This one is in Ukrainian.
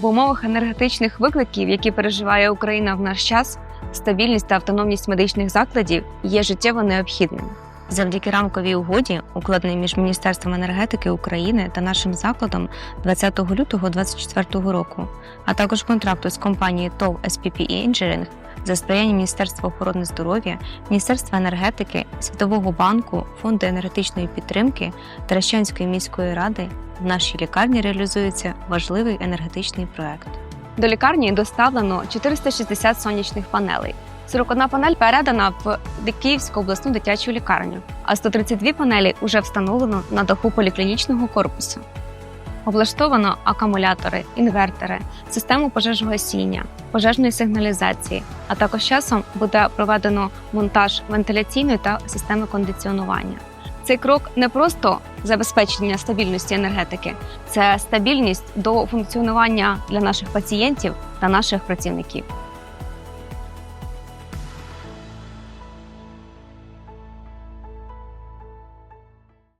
В умовах енергетичних викликів, які переживає Україна в наш час, стабільність та автономність медичних закладів є життєво необхідним. Завдяки рамковій угоді, укладеній між Міністерством енергетики України та нашим закладом 20 лютого 2024 року, а також контракту з компанією ТОВ SPP Engineering за сприяння Міністерства охорони здоров'я, Міністерства енергетики, Світового банку, Фонду енергетичної підтримки та Рещанської міської ради в нашій лікарні реалізується важливий енергетичний проект. До лікарні доставлено 460 сонячних панелей. 41 панель передана в Київську обласну дитячу лікарню, а 132 панелі вже встановлено на даху поліклінічного корпусу. Облаштовано акумулятори, інвертори, систему пожежогасіння, пожежної сигналізації, а також часом буде проведено монтаж вентиляційної та системи кондиціонування. Цей крок не просто забезпечення стабільності енергетики, це стабільність до функціонування для наших пацієнтів та наших працівників.